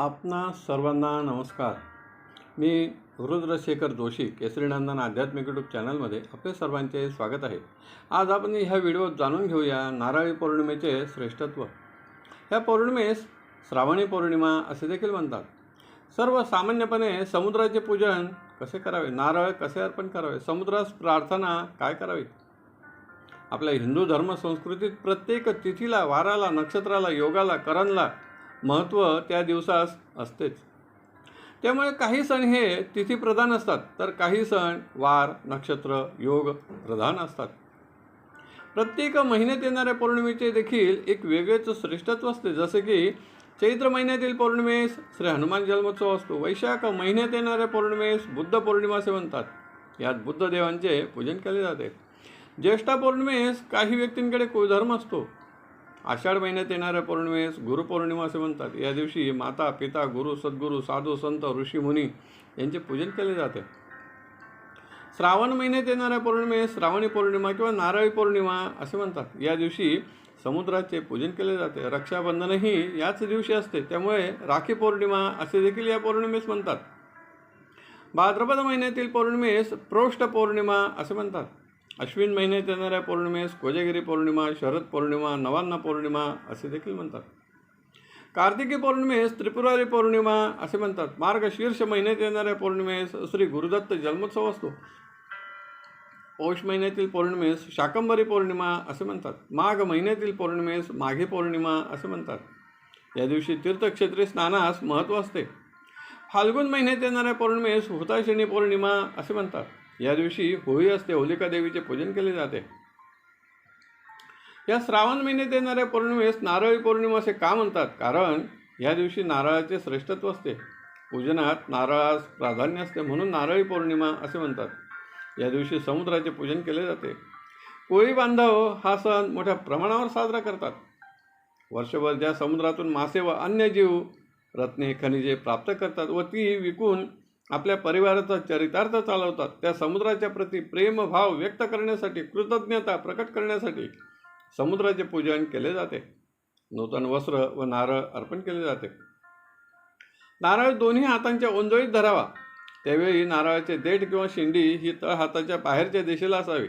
आपणा सर्वांना नमस्कार. मी रुद्रशेखर जोशी केसरीनंदन आध्यात्मिक यूट्यूब चॅनलमध्ये आपले सर्वांचे स्वागत आहे. आज आपण ह्या व्हिडिओत जाणून घेऊया नारळी पौर्णिमेचे श्रेष्ठत्व. ह्या पौर्णिमेस श्रावणी पौर्णिमा असे देखील म्हणतात. सर्वसामान्यपणे समुद्राचे पूजन कसे करावे? नारळ कसे अर्पण करावे? समुद्रास प्रार्थना काय करावी? आपल्या हिंदू धर्म संस्कृतीत प्रत्येक तिथीला वाराला नक्षत्राला योगाला करणला महत्त्व त्या दिवसास असतेच. त्यामुळे काही सण हे तिथी प्रधान असतात. तर काही सण वार नक्षत्र योग प्रधान असतात. प्रत्येक महिन्यात येणाऱ्या पौर्णिमेचे देखील एक वेगळेच श्रेष्ठत्व असते. जसे की चैत्र महिन्यातील पौर्णिमेस श्री हनुमान जन्मोत्सव असतो. वैशाख महिन्यात येणाऱ्या पौर्णिमेस बुद्ध पौर्णिमा असे म्हणतात. यात बुद्ध देवांचे पूजन केले जाते. ज्येष्ठा पौर्णिमेस काही व्यक्तींकडे कुधर्म असतो. आषाढ महिन्यात येणाऱ्या पौर्णिमेस गुरुपौर्णिमा असे म्हणतात. या दिवशी माता पिता गुरु सद्गुरू साधू संत ऋषीमुनी यांचे पूजन केले जाते. श्रावण महिन्यात येणाऱ्या पौर्णिमेस श्रावणी पौर्णिमा किंवा नारळी पौर्णिमा असे म्हणतात. या दिवशी समुद्राचे पूजन केले जाते. रक्षाबंधनही याच दिवशी असते. त्यामुळे राखी पौर्णिमा असे देखील या पौर्णिमेस म्हणतात. भाद्रपद महिन्यातील पौर्णिमेस प्रोष्ठ पौर्णिमा असे म्हणतात. अश्विन महिन्यात येणाऱ्या पौर्णिमेस कोजागिरी पौर्णिमा शरद पौर्णिमा नवान्न पौर्णिमा असे देखील म्हणतात. कार्तिकी पौर्णिमेस त्रिपुरारी पौर्णिमा असे म्हणतात. मार्गशीर्ष महिन्यात येणाऱ्या पौर्णिमेस श्री गुरुदत्त जन्मोत्सव असतो. पौष महिन्यातील पौर्णिमेस शाकंभरी पौर्णिमा असे म्हणतात. माघ महिन्यातील पौर्णिमेस माघी पौर्णिमा असे म्हणतात. या दिवशी तीर्थक्षेत्री स्नानास महत्त्व असते. फाल्गुन महिन्यात येणाऱ्या पौर्णिमेस हुताशिनी पौर्णिमा असे म्हणतात. या दिवशी होळी असते होलिका देवीचे पूजन केले जाते. या श्रावण महिन्यात येणाऱ्या पौर्णिमेस नारळी पौर्णिमा असे का म्हणतात? कारण या दिवशी नारळाचे श्रेष्ठत्व असते. पूजनात नारळास प्राधान्य असते म्हणून नारळी पौर्णिमा असे म्हणतात. या दिवशी समुद्राचे पूजन केले जाते. कोळी बांधव हा सण मोठ्या प्रमाणावर साजरा करतात. वर्षभर ज्या समुद्रातून मासे व अन्य जीव रत्ने खनिजे प्राप्त करतात व ती विकून आपल्या परिवाराचा चरितार्थ चालवतात. त्या समुद्राच्या प्रती प्रेमभाव व्यक्त करण्यासाठी कृतज्ञता प्रकट करण्यासाठी समुद्राचे पूजन केले जाते. नूतन वस्त्र व नारळ अर्पण केले जाते. नारळ दोन्ही हातांच्या ओंजळीत धरावा. त्यावेळी नारळाचे देठ किंवा शिंडी ही तळ हाताच्या बाहेरच्या दिशेला असावी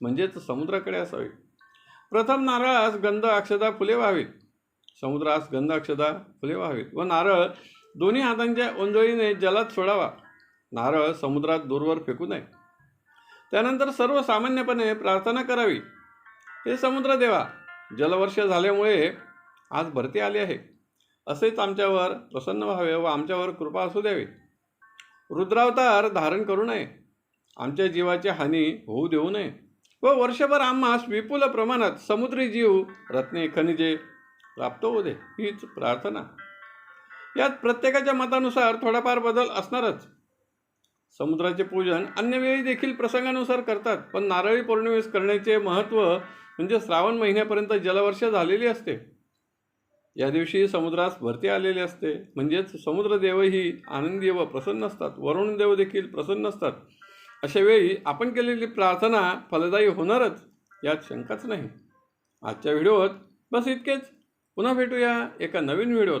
म्हणजेच समुद्राकडे असावी. प्रथम नारळास गंध अक्षदा फुले व्हावीत. समुद्रास गंध अक्षदा फुले व्हावीत व नारळ दोन्ही हातांच्या ओंजळीने जलात सोडावा. नारळ समुद्रात दूरवर फेकू नये. त्यानंतर सर्वसामान्यपणे प्रार्थना करावी. हे समुद्र देवा जलवर्ष झाल्यामुळे आज भरती आली आहे. असेच आमच्यावर प्रसन्न व्हावे व आमच्यावर कृपा असू द्यावी. रुद्रावतार धारण करू नये. आमच्या जीवाची हानी होऊ देऊ नये व वर्षभर आम्हास विपुल प्रमाणात समुद्री जीव रत्ने खनिजे प्राप्त होऊ दे. हीच प्रार्थना. यात प्रत्येकाच्या मतानुसार थोडाफार बदल असणारच. समुद्राचे पूजन अन्य वेळी देखील प्रसंगानुसार करतात पण नारळी पौर्णिमेस करण्याचे महत्त्व म्हणजे श्रावण महिन्यापर्यंत जलवर्ष झालेली असते. या दिवशी समुद्रास भरती आलेली असते. म्हणजेच समुद्रदेवही आनंदी व प्रसन्न असतात. वरुणदेव देखील प्रसन्न असतात. अशा वेळी आपण केलेली प्रार्थना फलदायी होणारच यात शंकाच नाही. आजच्या व्हिडिओत बस इतकेच. पुन्हा भेटूया एका नवीन व्हिडिओत.